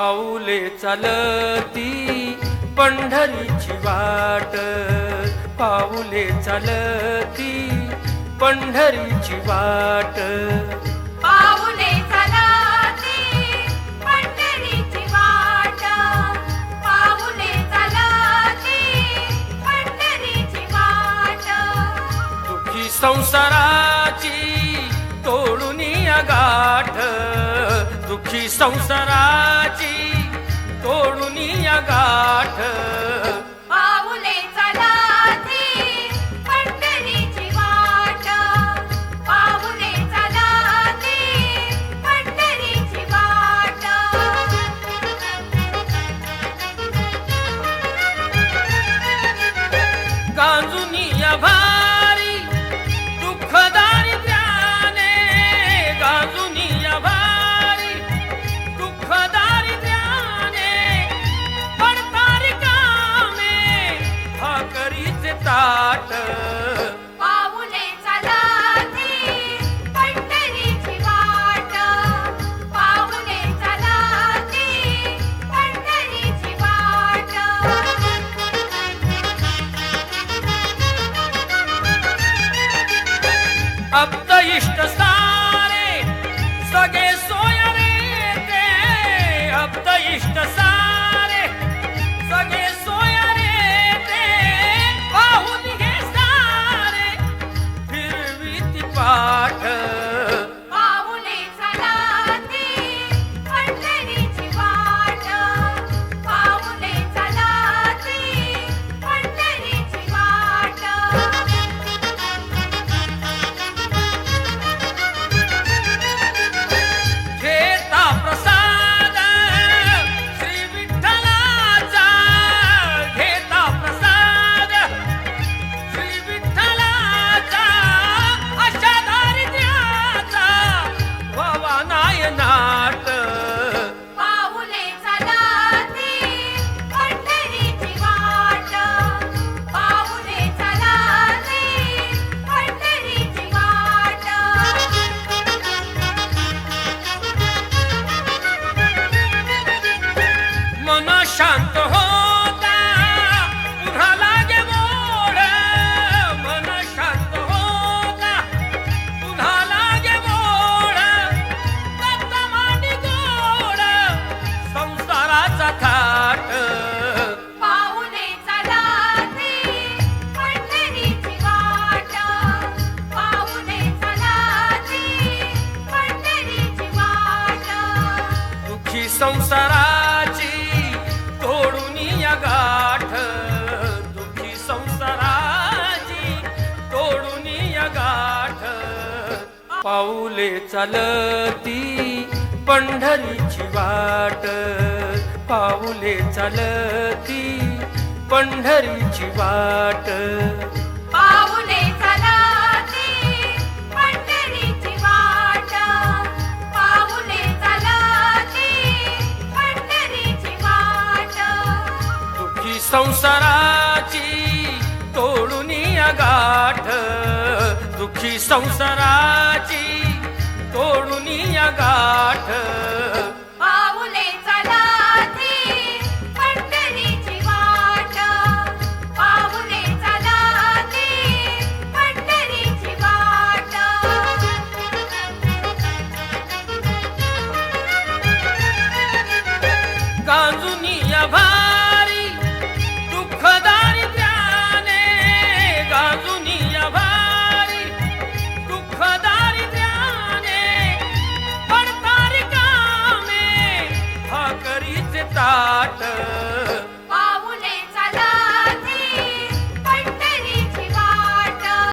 पाऊले चालती पंढरीची वाट. पाऊले चालती पंढरीची वाट. पाऊले चालती पंढरीची वाट. पाऊले चालती पंढरीची वाट. दुखी संसाराची संसाराची तोडून गाठ. अब्द इष्ट सारे सगे सोयरे ते अब्द इष्ट सारे संसाराची तोडून या गाठ दुखी संसाराची तोडून या गाठ. पाऊले चालती पंढरीची वाट पाऊले चालती पंढरीची वाट. संसाराची तोडून गाठ. दुःखी संसाराची तोडून गाठ. पाऊले